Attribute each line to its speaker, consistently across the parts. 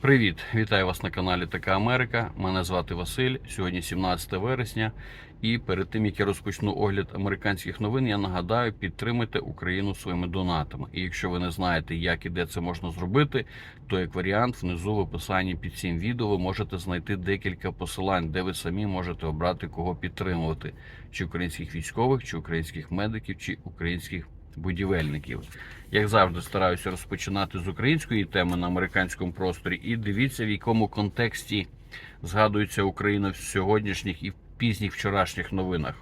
Speaker 1: Привіт, вітаю вас на каналі Така Америка. Мене звати Василь. Сьогодні 17 вересня. І перед тим як я розпочну огляд американських новин, я нагадаю, підтримайте Україну своїми донатами. І якщо ви не знаєте, як і де це можна зробити, то як варіант внизу в описанні під цим відео ви можете знайти декілька посилань, де ви самі можете обрати кого підтримувати: чи українських військових, чи українських медиків, чи українських будівельників. Як завжди, стараюся розпочинати з української теми на американському просторі. І дивіться, в якому контексті згадується Україна в сьогоднішніх і пізніх вчорашніх новинах.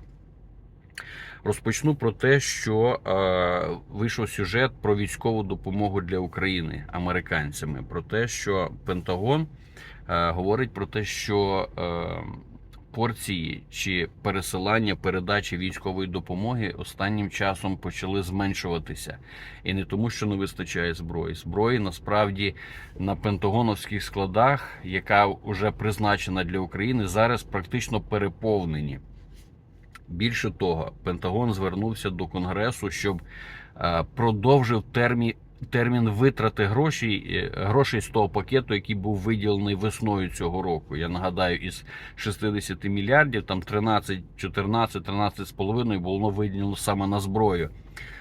Speaker 1: Розпочну про те, що е, вийшов сюжет про військову допомогу для України американцями. Про те, що Пентагон е, говорить про те, що е, порції чи пересилання передачі військової допомоги останнім часом почали зменшуватися. І не тому, що не вистачає зброї. Зброї насправді на пентагоновських складах, яка вже призначена для України, зараз практично переповнені. Більше того, Пентагон звернувся до Конгресу, щоб е, продовжив термін. Термін витрати грошей, е, грошей з того пакету, який був виділений весною цього року. Я нагадаю, із 60 мільярдів, там 13, 14, 13 з половиною було виділено саме на зброю.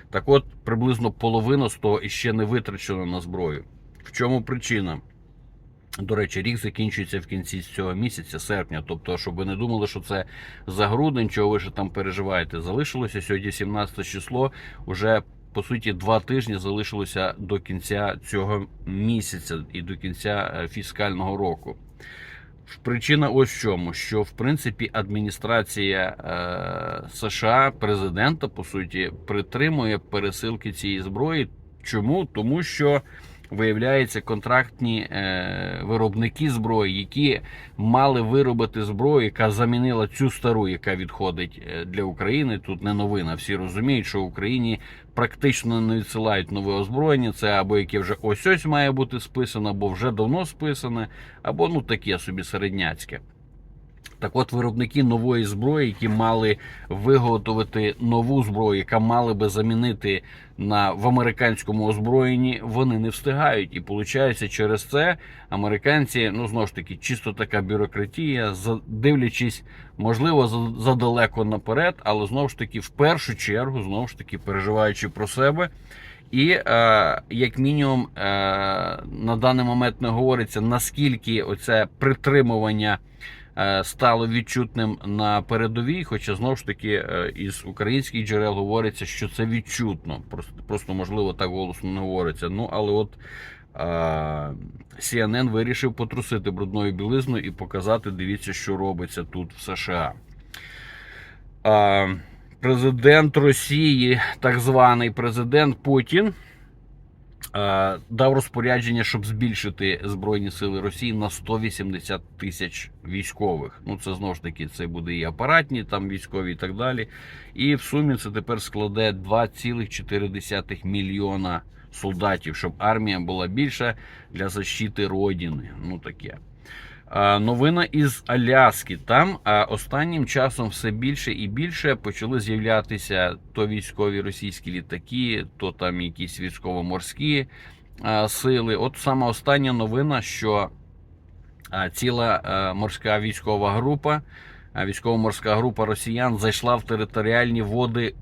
Speaker 1: Так от, приблизно половина з того іще не витрачено на зброю. В чому причина? До речі, рік закінчується в кінці цього місяця, серпня. Тобто, щоб ви не думали, що це за грудень, чого ви ще там переживаєте. Залишилося сьогодні 17 число. Уже по суті два тижні залишилося до кінця цього місяця і до кінця е, фіскального року. Причина ось в чому, що в принципі адміністрація е, США, президента, по суті, притримує пересилки цієї зброї. Чому? Тому що виявляється контрактні е, виробники зброї, які мали виробити зброю, яка замінила цю стару, яка відходить е, для України. Тут не новина. Всі розуміють, що в Україні практично не відсилають нове озброєння. Це або яке вже ось ось має бути списано, або вже давно списане, або ну таке собі середняцьке. Так от виробники нової зброї, які мали виготовити нову зброю, яка мали би замінити на в американському озброєнні, вони не встигають. І виходить, через це американці, ну знову ж таки, чисто така бюрократія, дивлячись, можливо, за- задалеко наперед, але знову ж таки, в першу чергу, знову ж таки, переживаючи про себе. І е, як мінімум е, на даний момент не говориться, наскільки оце притримування стало відчутним на передовій. Хоча знову ж таки е, із українських джерел говориться, що це відчутно. Просто, можливо так голосно не говориться. Ну але от е, CNN вирішив потрусити брудною білизною і показати, дивіться, що робиться тут в США. Е, Президент Росії, так званий президент Путін, е, дав розпорядження, щоб збільшити Збройні сили Росії на 180 тисяч військових. Ну, це знову ж таки це буде і апаратні, там військові і так далі. І в сумі це тепер складе 2,4 мільйона солдатів, щоб армія була більша для защити родини. Ну таке. А, Новина із Аляски. Там а, останнім часом все більше і більше почали з'являтися то військові російські літаки, то там якісь військово-морські сили. От саме остання новина, що ціла морська військова група, військово-морська група росіян зайшла в територіальні води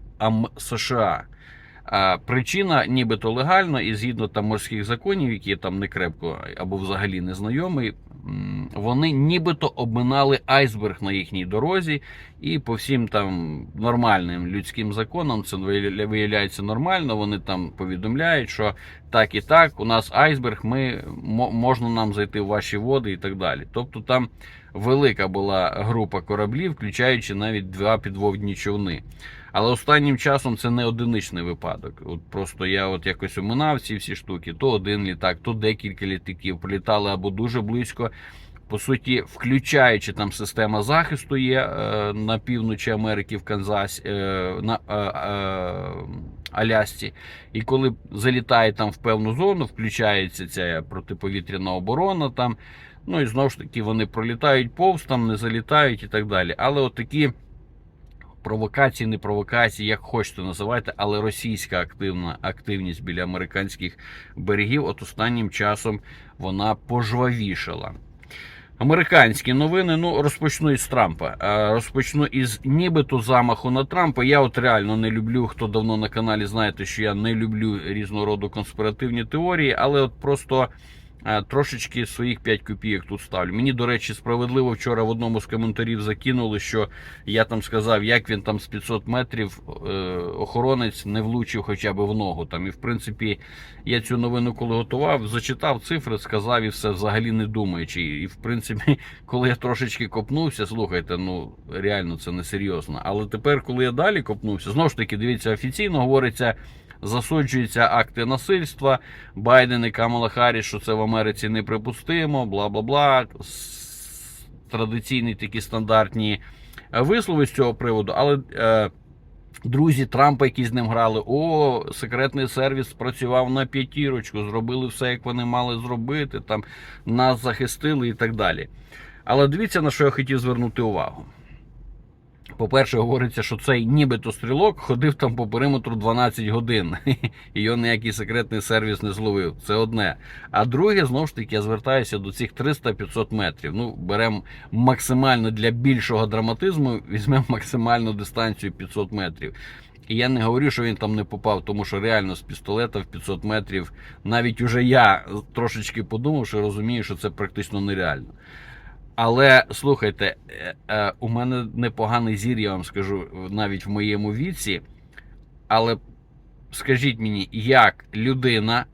Speaker 1: США. Причина нібито легально, і згідно там морських законів, які там не крепко або взагалі не знайомі, м, вони нібито обминали айсберг на їхній дорозі, і по всім там нормальним людським законам це виявляється нормально. Вони там повідомляють, що так і так, у нас айсберг, ми можна нам зайти в ваші води і так далі. Тобто там велика була група кораблів, включаючи навіть два підводні човни. Але останнім часом це не одиничний випадок. От просто я от якось оминав ці всі штуки, то один літак, то декілька літаків прилітали або дуже близько. По суті, включаючи там система захисту є е, на півночі Америки в Канзасі, е, на е, е, Алясці. І коли залітає там в певну зону, включається ця протиповітряна оборона там. Ну і знову ж таки вони пролітають повз, там не залітають і так далі. Але от такі провокації, не провокації, як хочете називайте, але російська активна активність біля американських берегів, от останнім часом вона пожвавішала. Американські новини, ну розпочну із Трампа. Е, Розпочну із нібито замаху на Трампа. Я от реально не люблю, хто давно на каналі знаєте, що я не люблю різного роду конспіративні теорії, але от просто трошечки своїх 5 копійок тут ставлю. Мені, до речі, справедливо вчора в одному з коментарів закинули, що я там сказав, як він там з 500 метрів е, охоронець не влучив хоча б в ногу. Там і в принципі я цю новину, коли готував, зачитав цифри, сказав і все взагалі не думаючи. І в принципі, коли я трошечки копнувся, слухайте, ну реально це не серйозно. Але тепер, коли я далі копнувся, знову ж таки, дивіться, офіційно говориться. Засуджуються акти насильства. Байден і Камала Харріс, що це в Америці неприпустимо, бла бла бла. Традиційні такі стандартні е, вислови з цього приводу. Але е, друзі Трампа, які з ним грали, о, секретний сервіс спрацював на п'ятірочку, зробили все, як вони мали зробити, там нас захистили і так далі. Але дивіться, на що я хотів звернути увагу. По-перше, говориться, що цей нібито стрілок ходив там по периметру 12 годин, і його ніякий секретний сервіс не зловив. Це одне. А друге, знову ж таки, я звертаюся до цих 300-500 метрів. Ну, беремо максимально для більшого драматизму, візьмемо максимальну дистанцію 500 метрів. І я не говорю, що він там не попав, тому що реально з пістолета в 500 метрів, навіть уже я трошечки подумав, що розумію, що це практично нереально. Але слухайте, е, е, у мене непоганий зір, я вам скажу, навіть в моєму віці. Але скажіть мені, як людина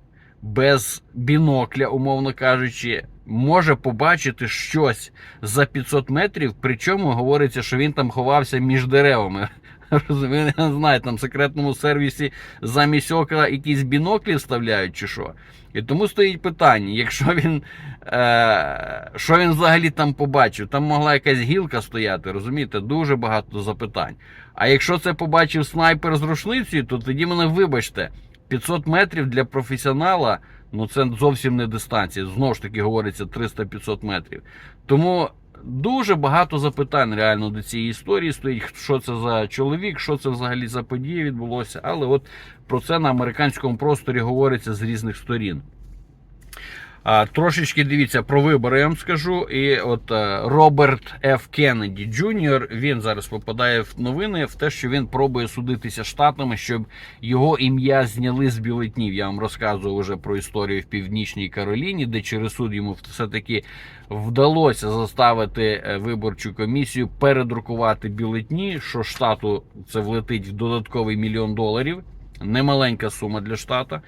Speaker 1: без бінокля, умовно кажучи, може побачити щось за 500 метрів, причому говориться, що він там ховався між деревами. Розумієте, не знаю, там в секретному сервісі замість ока якісь біноклі вставляють чи що. І тому стоїть питання, якщо він. Е, що він взагалі там побачив? Там могла якась гілка стояти, розумієте? Дуже багато запитань. А якщо це побачив снайпер з рушницею, то тоді мене вибачте, 500 метрів для професіонала, ну це зовсім не дистанція. Знову ж таки говориться 300-500 метрів. Тому дуже багато запитань реально до цієї історії стоїть. Що це за чоловік, що це взагалі за події відбулося. Але от про це на американському просторі говориться з різних сторін. Трошечки дивіться про вибори, я вам скажу. І от е, Роберт Ф. Кеннеді Джуніор він зараз попадає в новини в те, що він пробує судитися штатами, щоб його ім'я зняли з бюлетнів. Я вам розказував вже про історію в Північній Кароліні, де через суд йому все-таки вдалося заставити е, виборчу комісію передрукувати бюлетні, що штату це влетить в додатковий мільйон доларів. Немаленька сума для штата.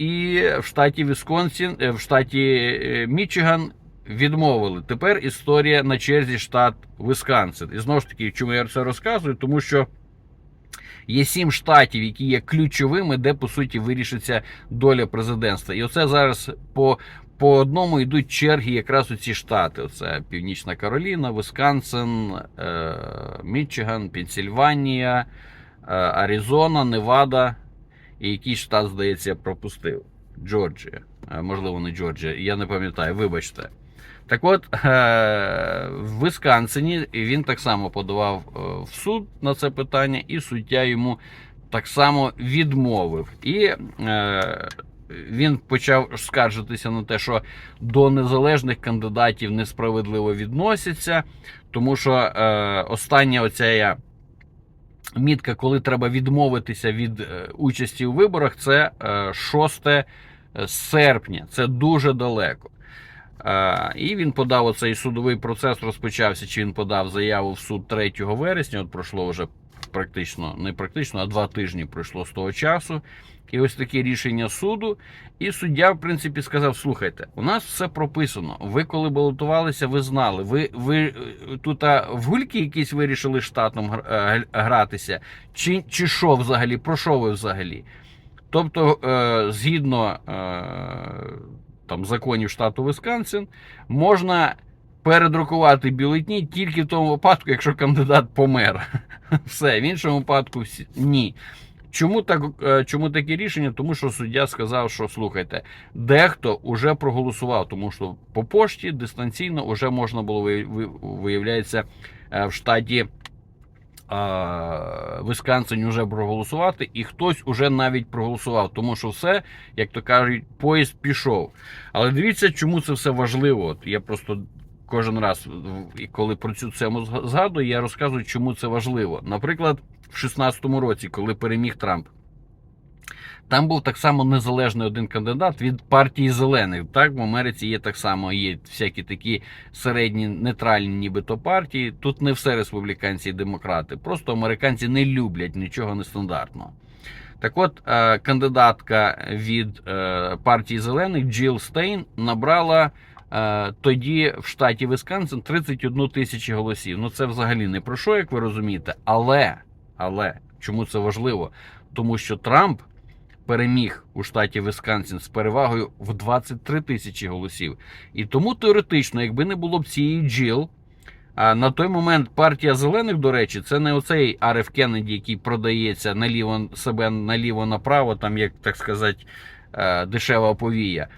Speaker 1: І в штаті Вісконсін, е, в штаті е, Мічиган відмовили. Тепер історія на черзі штат Висконсин. І знову ж таки, чому я це розказую? Тому що є сім штатів, які є ключовими, де по суті вирішиться доля президентства. І оце зараз по. По одному йдуть черги якраз у ці штати. Оце Північна Кароліна, Висконсин, е, Мічиган, Пенсільванія, Аризона, Невада. Який штат, здається, пропустив. Джорджія. Е, Можливо, не Джорджія. Я не пам'ятаю, вибачте. Так от, е, в Висконсині він так само подавав е, в суд на це питання, і суддя йому так само відмовив. І він почав скаржитися на те, що до незалежних кандидатів несправедливо відносяться, тому що остання оця мітка, коли треба відмовитися від е, участі у виборах, це е, 6 серпня. Це дуже далеко. Е, І він подав оцей судовий процес, розпочався. Чи він подав заяву в суд 3 вересня? От пройшло вже практично, не практично, а два тижні пройшло з того часу. І ось таке рішення суду. І суддя, в принципі, сказав: слухайте, у нас все прописано. Ви коли балотувалися, ви знали. Ви ви е, тут а, в гульки якісь вирішили штатом е, гратися, чи, чи що взагалі? Про що ви взагалі? Тобто, е, згідно е, там законів штату Висконсин, можна передрукувати бюлетні тільки в тому випадку, якщо кандидат помер. Все, в іншому випадку всі- ні. Чому так, е, чому таке рішення? Тому що суддя сказав, що слухайте, дехто вже проголосував, тому що по пошті дистанційно вже можна було ви- ви- виявляється е, в штаті а, Висконсині вже проголосувати, і хтось уже навіть проголосував, тому що все, як то кажуть, поїзд пішов. Але дивіться, чому це все важливо. От я просто кожен раз, коли про цю тему згадую, я розказую, чому це важливо. Наприклад, в 16-му році, коли переміг Трамп. Там був так само незалежний один кандидат від партії зелених. Так, в Америці є так само, є всякі такі середні нейтральні, нібито партії. Тут не все республіканці і демократи. Просто американці не люблять нічого нестандартного. Так от, е, кандидатка від е, партії зелених Джил Стейн набрала е, тоді в штаті Висконсин 31 тисячі голосів. Ну це взагалі не про що, як ви розумієте. Але, але чому це важливо? Тому що Трамп переміг у штаті Висконсин з перевагою в 23 тисячі голосів. І тому теоретично, якби не було б цієї джіл, а на той момент партія зелених, до речі, це не оцей Ареф Кеннеді, який продається наліво себе наліво направо, там як так сказати, е, дешева повія.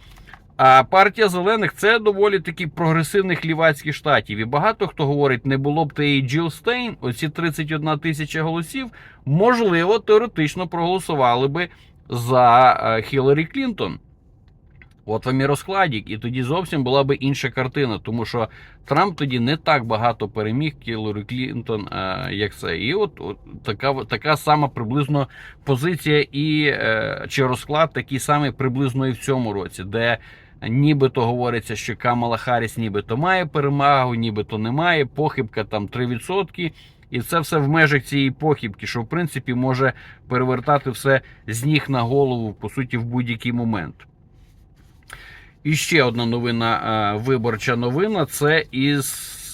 Speaker 1: А партія зелених це доволі таки прогресивних лівацьких штатів. І багато хто говорить, не було б тієї Джил Стейн, оці 31 тисяча голосів, можливо, теоретично проголосували би за е, Хіларі Клінтон. От вам і розкладік, і тоді зовсім була би інша картина, тому що Трамп тоді не так багато переміг Хіларі Клінтон, е, як це. І от, от така, така сама приблизно позиція і е, чи розклад такий самий приблизно і в цьому році, де нібито говориться, що Камала Харріс нібито має перемагу, нібито немає, похибка там 3%. І це все в межах цієї похибки, що в принципі може перевертати все з ніг на голову, по суті, в будь-який момент. І ще одна новина, е, виборча новина: це із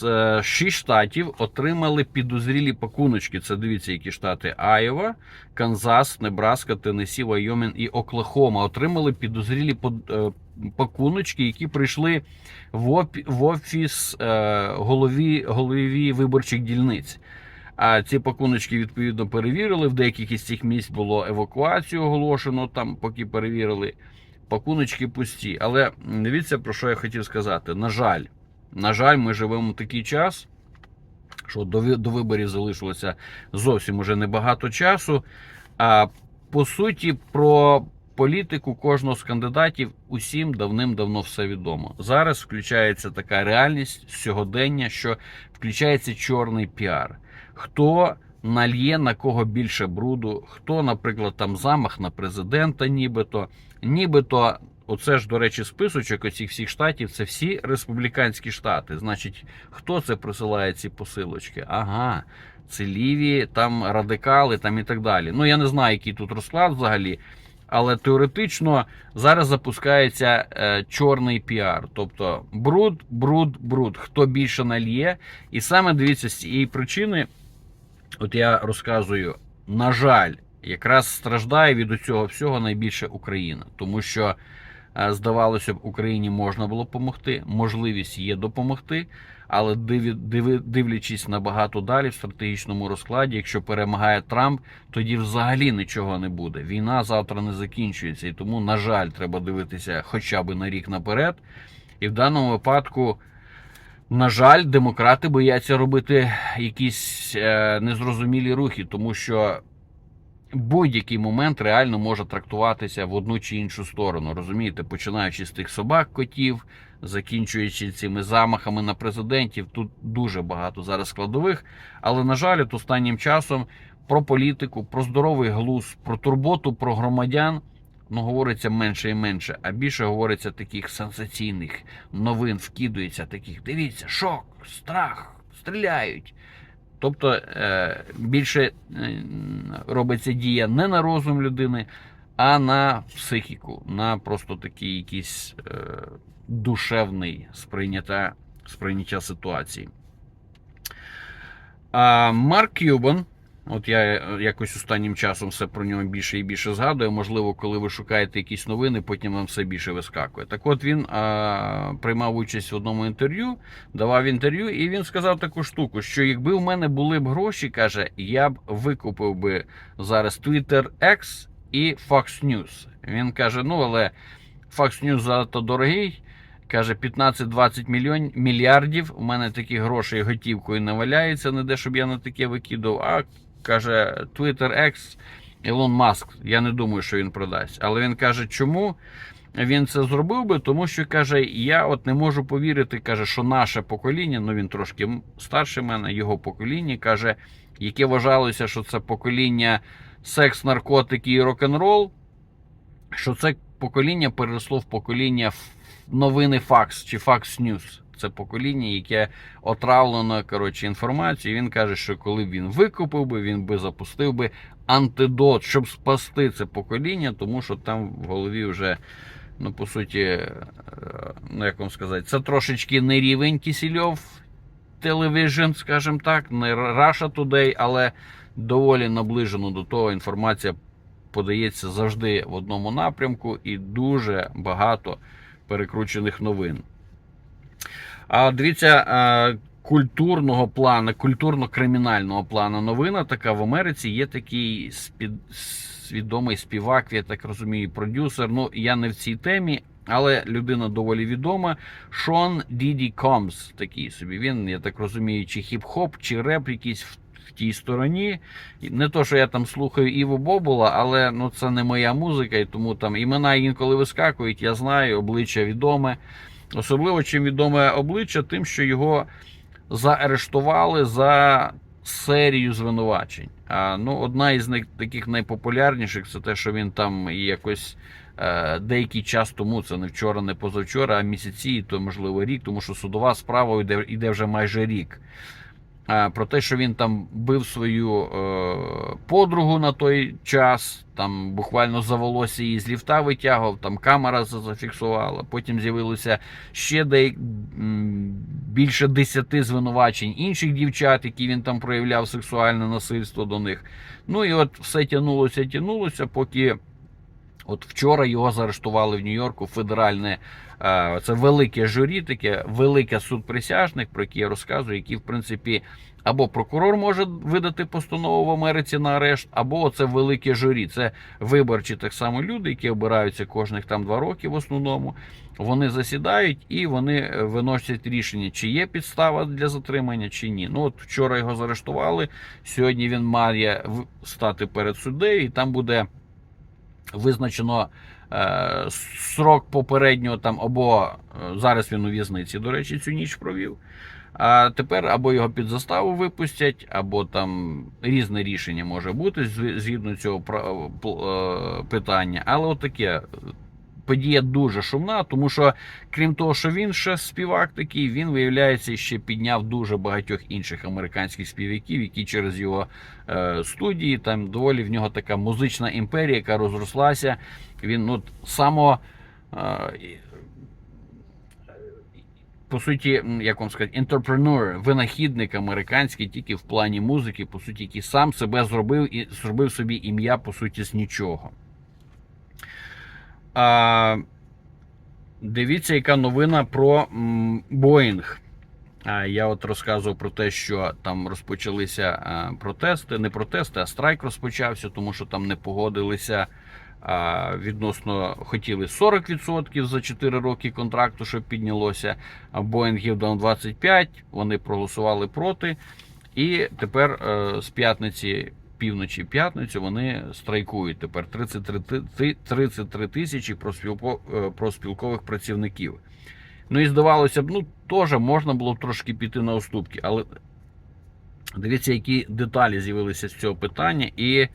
Speaker 1: е, шість штатів отримали підозрілі пакуночки. Це дивіться, які штати: Айова, Канзас, Небраска, Теннессі, Вайомін і Оклахома. Отримали підозрілі е, пакуночки, які прийшли в офіс е, голові, голові виборчих дільниць. А ці пакуночки відповідно перевірили. В деяких із цих місць було евакуацію оголошено, там поки перевірили. Пакуночки пусті. Але дивіться, про що я хотів сказати. На жаль, на жаль, ми живемо в такий час, що до, виборів залишилося зовсім уже небагато часу. А по суті, про політику кожного з кандидатів усім давним-давно все відомо. Зараз включається така реальність сьогодення, що включається чорний піар. Хто нальє на кого більше бруду, хто, наприклад, там замах на президента, нібито, нібито. Оце ж, до речі, списочок оцих всіх штатів це всі республіканські штати. Значить, хто це присилає ці посилочки? Ага, це ліві, там радикали, там і так далі. Ну я не знаю, який тут розклад взагалі. Але теоретично зараз запускається е, чорний піар. Тобто бруд, бруд, бруд. Хто більше нальє. І саме дивіться, з цієї причини, от я розказую, на жаль, якраз страждає від цього всього найбільше Україна. Тому що, здавалося б, Україні можна було допомогти, можливість є допомогти. Але дивлячись набагато далі в стратегічному розкладі, якщо перемагає Трамп, тоді взагалі нічого не буде. Війна завтра не закінчується, і тому, на жаль, треба дивитися хоча б на рік наперед. І в даному випадку, на жаль, демократи бояться робити якісь е, незрозумілі рухи, тому що будь-який момент реально може трактуватися в одну чи іншу сторону. Розумієте, починаючи з тих собак, котів, закінчуючи цими замахами на президентів, тут дуже багато зараз складових. Але на жаль, от останнім часом про політику, про здоровий глузд, про турботу про громадян. Ну, говориться менше і менше, а більше говориться таких сенсаційних новин, вкидується таких. Дивіться, шок, страх, стріляють. Тобто е, більше е, робиться дія не на розум людини, а на психіку, на просто такий якийсь е, душевний сприйняття, сприйняття ситуації. А Марк Кюбан, от я е, якось останнім часом все про нього більше і більше згадую. Можливо, коли ви шукаєте якісь новини, потім вам все більше вискакує. Так от він а, приймав участь в одному інтерв'ю, давав інтерв'ю, і він сказав таку штуку, що якби в мене були б гроші, каже, я б викупив би зараз Twitter X і Fox News. Він каже: ну, але Fox News занадто дорогий. Каже, 15-20 мільйон, мільярдів. У мене таких грошей готівкою не валяється, не де, щоб я на таке викидав. А каже, Twitter X, Ілон Маск. Я не думаю, що він продасть. Але він каже, чому він це зробив би? Тому що каже, я от не можу повірити, каже, що наше покоління, ну він трошки старше мене, його покоління, каже, яке вважалося, що це покоління секс, наркотики і рок-н-рол, що це покоління переросло в покоління новини Факс чи Факс Ньюс. Це покоління, яке отравлено коротше, інформацією. Він каже, що коли б він викупив би, він би запустив би антидот, щоб спасти це покоління, тому що там в голові вже, ну по суті, е, ну як вам сказати, це трошечки не рівень Кісільов Television, скажімо так, не Russia Today, але доволі наближено до того інформація подається завжди в одному напрямку і дуже багато перекручених новин. А дивіться, е, культурного плану, культурно-кримінального плану новина така в Америці є такий спід... свідомий співак, я так розумію, продюсер. Ну, я не в цій темі, але людина доволі відома. Шон Діді Комс, такий собі. Він, я так розумію, чи хіп-хоп, чи реп якийсь в, в тій стороні. Не то, що я там слухаю Іву Бобула, але ну, це не моя музика, і тому там імена інколи вискакують, я знаю, обличчя відоме. Особливо чим відоме обличчя, тим, що його заарештували за серію звинувачень. А, ну, одна із них таких найпопулярніших це те, що він там якось е, деякий час тому, це не вчора, не позавчора, а місяці, то можливо рік, тому що судова справа йде, йде вже майже рік. А, про те, що він там бив свою е, подругу на той час, там буквально за волосся її з ліфта витягував, там камера зафіксувала. Потім з'явилося ще де, більше десяти звинувачень інших дівчат, які він там проявляв сексуальне насильство до них. Ну і от все тягнулося, тягнулося, поки от вчора його заарештували в Нью-Йорку федеральне. е, Це велике журі, таке велике суд присяжних, про яке я розказую, які, в принципі, або прокурор може видати постанову в Америці на арешт, або це велике журі. Це виборчі так само люди, які обираються кожних там два роки в основному. Вони засідають і вони е, виносять рішення, чи є підстава для затримання, чи ні. Ну от вчора його заарештували. Сьогодні він має стати перед суддею, і там буде визначено е, срок попереднього там, або е, зараз він у в'язниці, до речі, цю ніч провів. А тепер або його під заставу випустять, або там різне рішення може бути згідно цього е, питання. Але от таке подія дуже шумна, тому що крім того, що він ще співак такий, він виявляється ще підняв дуже багатьох інших американських співаків, які через його е, студії там доволі в нього така музична імперія, яка розрослася. Він ну, само. Е, по суті, як вам сказати, інтерпренур, винахідник американський тільки в плані музики, по суті, який сам себе зробив і зробив собі ім'я, по суті, з нічого. А, дивіться, яка новина про Боїнг. Я от розказував про те, що там розпочалися протести, не протести, а страйк розпочався, тому що там не погодилися відносно хотіли 40% за 4 роки контракту, щоб піднялося. Боїнгів дав 25, вони проголосували проти. І тепер е, з п'ятниці, півночі п'ятницю, вони страйкують. Тепер 33, 33 тисячі е, проспілкових працівників. Ну і здавалося б, ну теж можна було б трошки піти на уступки, але дивіться, які деталі з'явилися з цього питання, і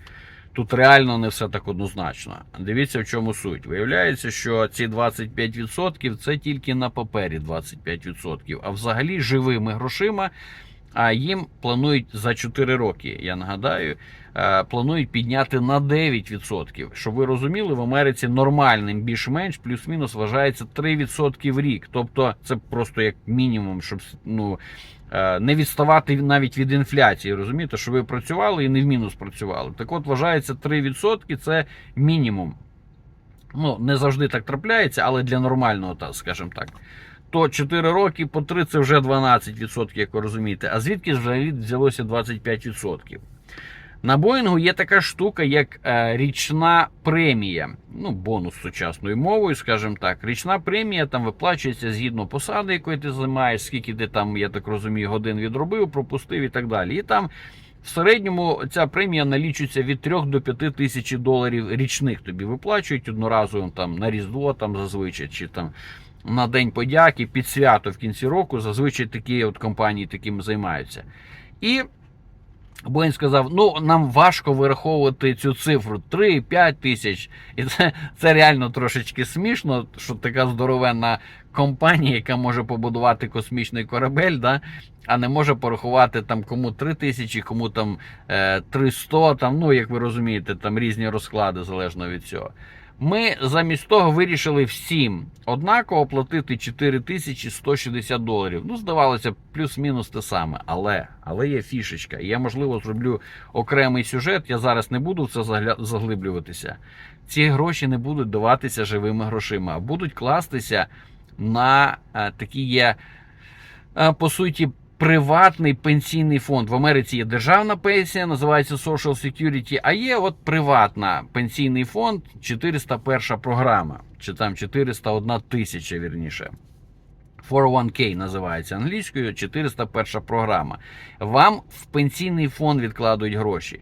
Speaker 1: тут реально не все так однозначно. Дивіться, в чому суть. Виявляється, що ці 25% це тільки на папері 25%, а взагалі живими грошима. А їм планують за 4 роки, я нагадаю, е, планують підняти на 9%. Щоб ви розуміли, в Америці нормальним більш-менш плюс-мінус вважається 3% в рік. Тобто це просто як мінімум, щоб ну, е, не відставати навіть від інфляції. Розумієте, що ви працювали і не в мінус працювали. Так от вважається 3% це мінімум. Ну, не завжди так трапляється, але для нормального, та, скажімо так. То 4 роки по 3 це вже 12%, як ви розумієте. А звідки взагалі взялося 25%? На Боїнгу є така штука, як е, річна премія. Ну, бонус сучасною мовою, скажімо так. Річна премія там виплачується згідно посади, якої ти займаєш, скільки ти там, я так розумію, годин відробив, пропустив і так далі. І там в середньому ця премія налічується від 3 до 5 тисяч доларів річних тобі виплачують одноразово там на Різдво там зазвичай, чи там на День подяки, під свято в кінці року. Зазвичай такі от компанії таким займаються. І Боїн сказав: ну нам важко вираховувати цю цифру 3-5 тисяч. І це, це реально трошечки смішно, що така здоровенна компанія, яка може побудувати космічний корабель, да, а не може порахувати там кому 3 тисячі, кому там е, 300, там, ну як ви розумієте, там різні розклади залежно від цього. Ми замість того вирішили всім однаково платити 4160 доларів. Ну, здавалося, плюс-мінус те саме. Але але є фішечка. І я, можливо, зроблю окремий сюжет. Я зараз не буду в це заглиблюватися. Ці гроші не будуть даватися живими грошима, а будуть кластися на е, такі є, е, по суті, приватний пенсійний фонд. В Америці є державна пенсія, називається Social Security, а є от приватна пенсійний фонд, 401 програма, чи там 401 тисяча, вірніше. 401k називається англійською, 401 програма. Вам в пенсійний фонд відкладують гроші.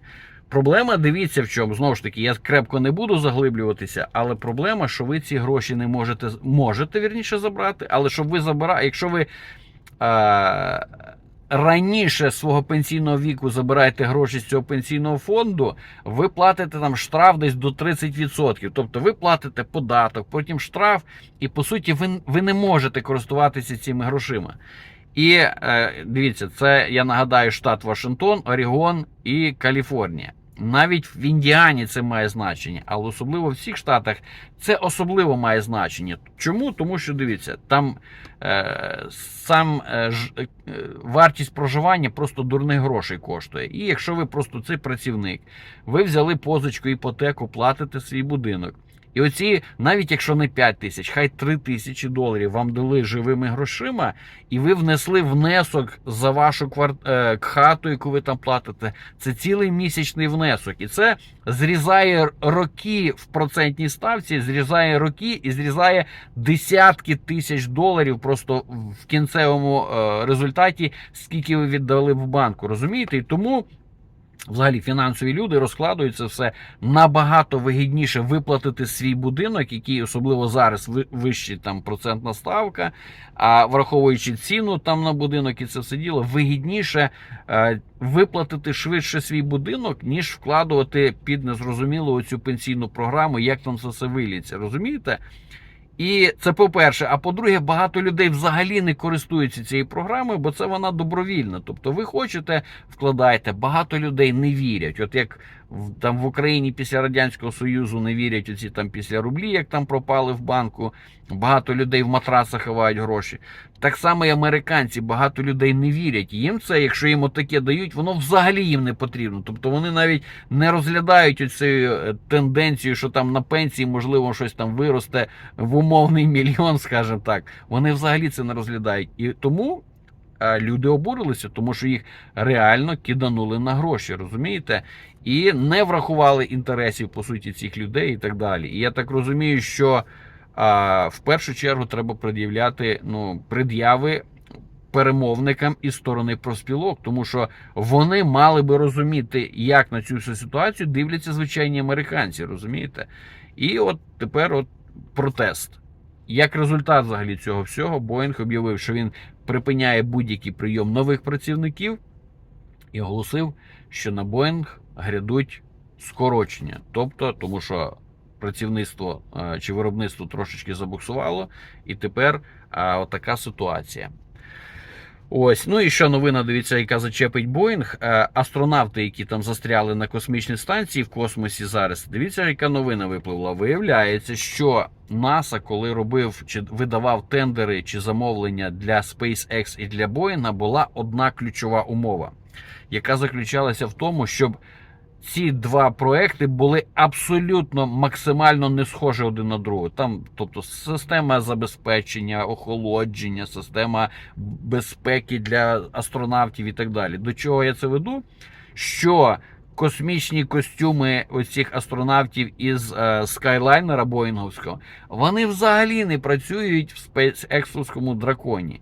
Speaker 1: Проблема, дивіться в чому. Знову ж таки, я крепко не буду заглиблюватися, але проблема, що ви ці гроші не можете можете вірніше забрати, але щоб ви забирали, якщо ви раніше свого пенсійного віку забираєте гроші з цього пенсійного фонду, ви платите там штраф десь до 30%. Тобто ви платите податок, потім штраф, і по суті, ви, ви не можете користуватися цими грошима. І е, дивіться, це я нагадаю штат Вашингтон, Орігон і Каліфорнія. Навіть в Індіані це має значення, але особливо в всіх штатах це особливо має значення. Чому? Тому що дивіться, там е, сам е, ж, е, вартість проживання просто дурних грошей коштує. І якщо ви просто цей працівник, ви взяли позичку, іпотеку, платите свій будинок. І оці, навіть якщо не 5 тисяч, хай 3 тисячі доларів вам дали живими грошима, і ви внесли внесок за вашу кварт... е, хату, яку ви там платите. Це цілий місячний внесок. І це зрізає роки в процентній ставці, зрізає роки і зрізає десятки тисяч доларів просто в кінцевому е, результаті, скільки ви віддали в банку. Розумієте? І тому. Взагалі фінансові люди розкладують це все набагато вигідніше виплатити свій будинок, який особливо зараз ви- вищий там процентна ставка. А враховуючи ціну там на будинок і це все діло, вигідніше е, виплатити швидше свій будинок, ніж вкладувати під незрозумілу цю пенсійну програму, як там це все виліться. Розумієте? І це по-перше. А по-друге, багато людей взагалі не користуються цією програмою, бо це вона добровільна. Тобто, ви хочете, вкладайте, багато людей не вірять. От як в- там в Україні після Радянського Союзу не вірять оці там після рублі, як там пропали в банку. Багато людей в матрасах ховають гроші. Так само і американці, багато людей не вірять. Їм це, якщо їм отаке дають, воно взагалі їм не потрібно. Тобто вони навіть не розглядають оцю е, тенденцію, що там на пенсії можливо щось там виросте в умовний мільйон, скажімо так. Вони взагалі це не розглядають. І тому е, люди обурилися, тому що їх реально киданули на гроші, розумієте? І не врахували інтересів по суті цих людей і так далі. І я так розумію, що в першу чергу треба пред'являти ну, пред'яви перемовникам із сторони профспілок, тому що вони мали би розуміти, як на цю всю ситуацію дивляться звичайні американці, розумієте? І от тепер от протест. Як результат взагалі цього всього, Боїнг об'явив, що він припиняє будь-який прийом нових працівників і оголосив, що на Боїнг грядуть скорочення. Тобто, тому що працівництво е, чи виробництво трошечки забуксувало, і тепер е, отака ситуація. Ось, ну і що новина, дивіться, яка зачепить Боїнг. Е, Астронавти, які там застряли на космічній станції в космосі зараз. Дивіться, яка новина випливла. Виявляється, що НАСА, коли робив чи видавав тендери чи замовлення для SpaceX і для Боїнга, була одна ключова умова, яка заключалася в тому, щоб ці два проекти були абсолютно максимально не схожі один на другого. Там, тобто, система забезпечення, охолодження, система безпеки для астронавтів і так далі. До чого я це веду? Що космічні костюми оцих астронавтів із е, скайлайнера Боїнговського, вони взагалі не працюють в SpaceX драконі.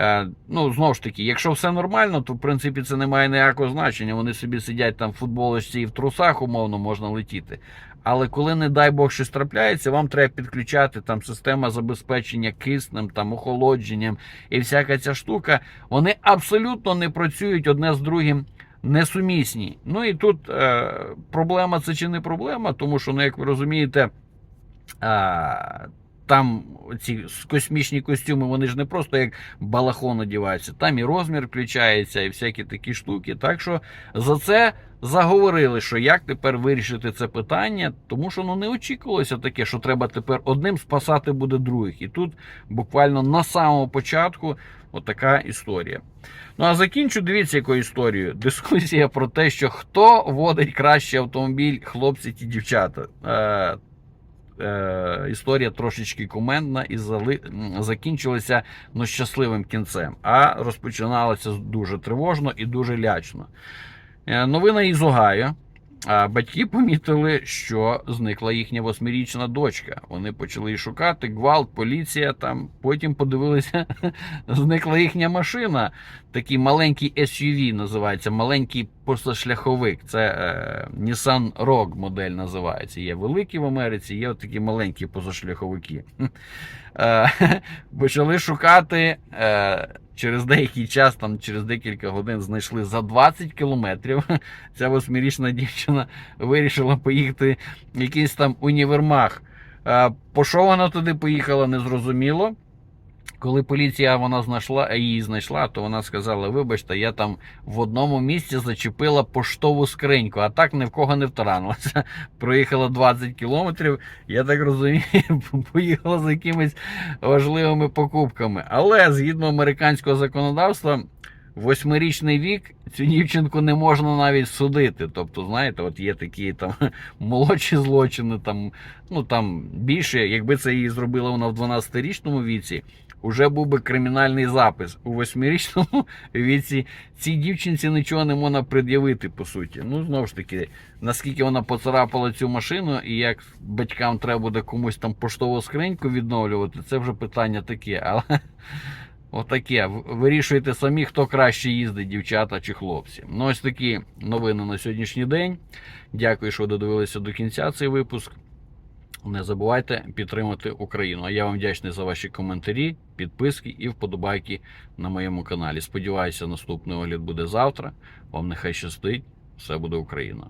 Speaker 1: Е, ну, знову ж таки, якщо все нормально, то в принципі це не має ніякого значення. Вони собі сидять там в футболочці і в трусах, умовно можна летіти. Але коли, не дай Бог, щось трапляється, вам треба підключати там система забезпечення киснем, там охолодженням і всяка ця штука. Вони абсолютно не працюють одне з другим. Несумісні. Ну і тут е, проблема це чи не проблема, тому що, ну, як ви розумієте, е, там ці космічні костюми, вони ж не просто як балахон одіваються, там і розмір включається, і всякі такі штуки. Так що за це заговорили, що як тепер вирішити це питання, тому що ну не очікувалося таке, що треба тепер одним спасати буде других. І тут буквально на самому початку отака історія. Ну а закінчу, дивіться, яку історію. Дискусія про те, що хто водить кращий автомобіль, хлопці ті дівчата. Е, історія трошечки кумедна і зали... закінчилася ну, щасливим кінцем, а розпочиналася дуже тривожно і дуже лячно. Е, Новина із Огайо. А Батьки помітили, що зникла їхня восьмирічна дочка. Вони почали шукати, гвалт, поліція там. Потім подивилися, зникла їхня машина. Такий маленький SUV називається, маленький позашляховик. Це е, Nissan Rogue модель називається. Є великі в Америці, є такі маленькі позашляховики. Е, Почали шукати. Е, Через деякий час, там через декілька годин, знайшли за 20 кілометрів. Ця восьмирічна дівчина вирішила поїхати в якийсь там універмаг. Е, По що вона туди поїхала, незрозуміло. Коли поліція вона знайшла, її знайшла, то вона сказала: вибачте, я там в одному місці зачепила поштову скриньку, а так ні в кого не втаранилася. Проїхала 20 кілометрів, я так розумію, поїхала за якимись важливими покупками. Але згідно американського законодавства, восьмирічний вік цю дівчинку не можна навіть судити. Тобто, знаєте, от є такі там молодші злочини, там, ну там більше, якби це її зробила вона в 12-річному віці. Уже був би кримінальний запис у восьмирічному віці. Цій дівчинці нічого не можна пред'явити, по суті. Ну, знову ж таки, наскільки вона поцарапала цю машину, і як батькам треба буде комусь там поштову скриньку відновлювати, це вже питання таке. Але отаке. Вирішуйте самі, хто краще їздить, дівчата чи хлопці. Ну, ось такі новини на сьогоднішній день. Дякую, що додивилися до кінця цей випуск. Не забувайте підтримати Україну. А я вам вдячний за ваші коментарі, підписки і вподобайки на моєму каналі. Сподіваюся, наступний огляд буде завтра. Вам нехай щастить. Все буде Україна.